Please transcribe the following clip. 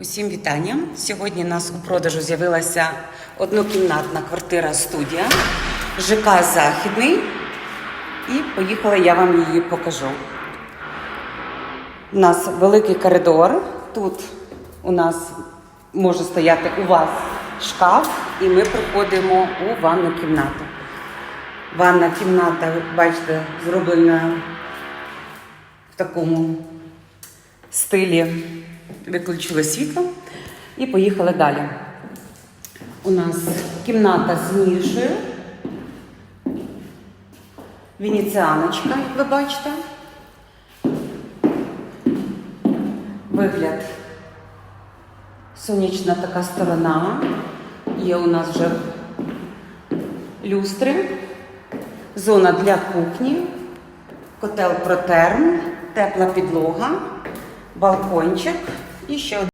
Усім вітання. Сьогодні у нас у продажу з'явилася однокімнатна квартира студія ЖК Західний. І поїхала, я вам її покажу. У нас великий коридор. Тут у нас може стояти у вас шкаф, і ми приходимо у ванну кімнату. Ванна кімната, бачите, зроблена в такому стилі виключили світло і поїхали далі. У нас кімната з нішею. Венеціаночка, як ви бачите. Вигляд. Сонячна така сторона. Є у нас вже люстри, зона для кухні, котел протерм, тепла підлога, балкончик і ще один.